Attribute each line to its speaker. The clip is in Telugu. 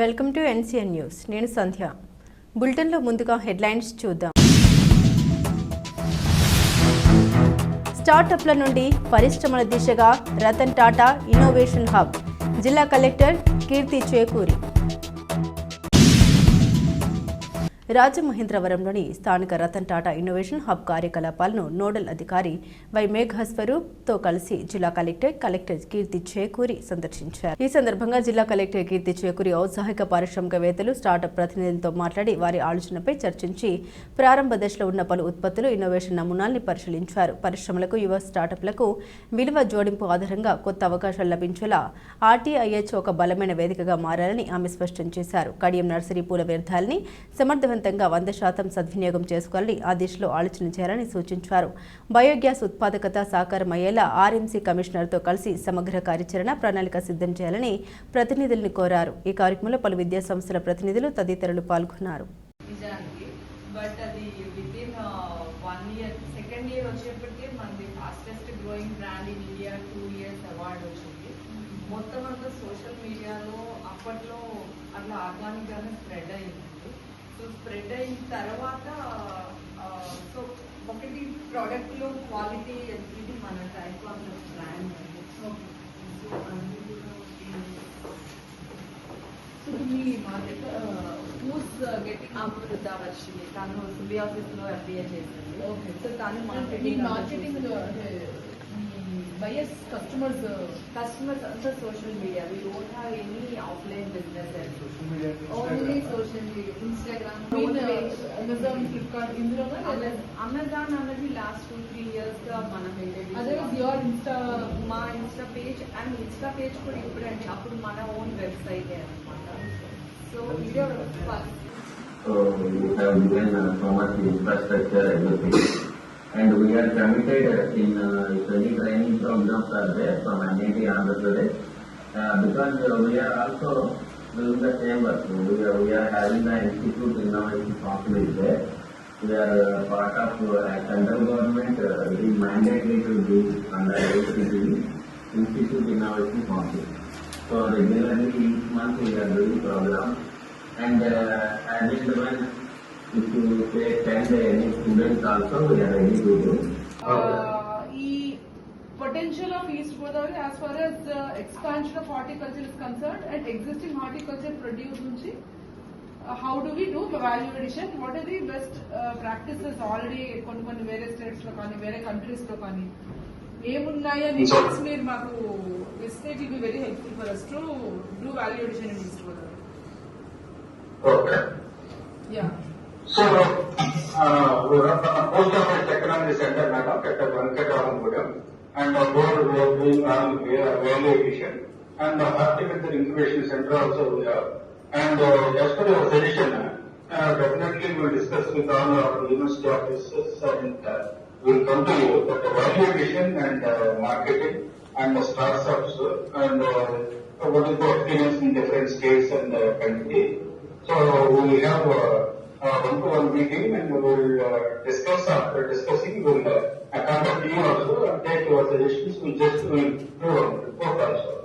Speaker 1: Welcome to NCN news. నేను సంధ్య. బులెటిన్లో ముందుగా హెడ్లైన్స్ చూద్దాం. స్టార్టప్ల నుండి పరిశ్రమల దిశగా రతన్ టాటా ఇన్నోవేషన్ హబ్. జిల్లా కలెక్టర్ కీర్తి చేకూరి. రాజమహేంద్రవరంలోని స్థానిక రతన్ టాటా ఇన్నోవేషన్ హబ్ కార్యకలాపాలను నోడల్ అధికారి వై మేఘాస్వరూప్తో కలిసి జిల్లా కలెక్టర్ కలెక్టర్ కీర్తి చేకూరి సందర్శించారు. ఈ సందర్భంగా జిల్లా కలెక్టర్ కీర్తి చేకూరి ఔత్సాహిక పారిశ్రామికవేత్తలు స్టార్టప్ ప్రతినిధులతో మాట్లాడి వారి ఆలోచనపై చర్చించి ప్రారంభ దశలో ఉన్న పలు ఉత్పత్తులు ఇన్నోవేషన్ నమూనాల్ని పరిశీలించారు. పరిశ్రమలకు యువ స్టార్టప్లకు విలువ జోడింపు ఆధారంగా కొత్త అవకాశాలు లభించేలా ఆర్టీఐహెచ్ ఒక బలమైన వేదికగా మారాలని ఆమె స్పష్టం చేశారు. కడియం నర్సరీ పూల వ్యర్థాలని సమర్థవంతంగా వంద శాతం సద్వినియోగం చేసుకోవాలని ఆ దిశలో ఆలోచన చేయాలని సూచించారు. బయోగ్యాస్ ఉత్పాదకత సాకారమయ్యేలా ఆర్ఎంసీ కమిషనర్తో కలిసి సమగ్ర కార్యాచరణ ప్రణాళిక సిద్ధం చేయాలని ప్రతినిధుల్ని కోరారు. ఈ కార్యక్రమంలో పలు విద్యా సంస్థల ప్రతినిధులు తదితరులు పాల్గొన్నారు.
Speaker 2: నిజానికి బట్ అది within one year second year వచ్చేప్పటికే మనది fastest growing brand in India two years award వచ్చింది. మొత్తం అంతా సోషల్ మీడియాలో అప్పట్లో అట్లా ఆర్గానిక్ గానే స్ప్రెడ్ అయింది. సో స్ప్రెడ్ అయిన తర్వాత సో ఒకటి ప్రోడక్ట్ లో క్వాలిటీ ఇది మన type of brand so
Speaker 3: So to me, market, uh, who's uh, getting
Speaker 2: Amrutha Varshini తను సిబిఆఫీస్ లో ఎంబీఏ చేసింది
Speaker 3: Okay.
Speaker 2: సో తను
Speaker 3: ఈ
Speaker 2: marketing
Speaker 3: marketing buyers customers
Speaker 2: customers అంతా social media we don't have any offline business
Speaker 3: Only social media
Speaker 2: Instagram
Speaker 3: Amazon Flipkart ఇందులో
Speaker 2: అమెజాన్ అన్నది లాస్ట్ టూ త్రీ ఇయర్స్ గా మనం
Speaker 3: అదే యువర్ ఇన్స్టా
Speaker 2: మా insta page and insta page కూడా ఇప్పుడండి అప్పుడు మన ఓన్ వెబ్సైట్ అనమాట so video first
Speaker 4: So we have given uh, so much infrastructure, everything. And we are committed uh, in, uh, if any training programs are there from NIT Andhra Pradesh, uh, because uh, we are also doing the same work. We are, we are having the Institute Innovation is there. We are uh, part of uh, central government, uh, it is mandatory to do under ACTV, Institute Innovation Council. So regularly each month we are doing programs and uh, as and when if you say send any students also we are ready to do.
Speaker 3: ఈ potential of east Godavari as far as expansion of horticulture is concern and existing horticulture produce నుంచి how do we do value addition what are the best practices already కొన్ని కొన్ని వేరే స్టేట్స్లో కానీ వేరే కంట్రీస్లో కానీ ఏమున్నాయి అని మీరు మాకు ఇస్తే it will be very helpful for us to do value addition in east Godavari
Speaker 5: Okay.
Speaker 3: Yeah
Speaker 5: So, uh, we are from the Post Office The And uh, board we are doing on value. And the horticulture incubation center also we have. And uh, as per your suggestion, uh, definitely we will discuss with all our university officers and uh, we will come to you that the value and uh, marketing and the startups uh, and uh, what is the experience in different states and uh, country. So we have uh, uh, one-to-one meeting and we will uh, discuss after discussing, we will uh, contact you also and take your suggestions, we just will do a report.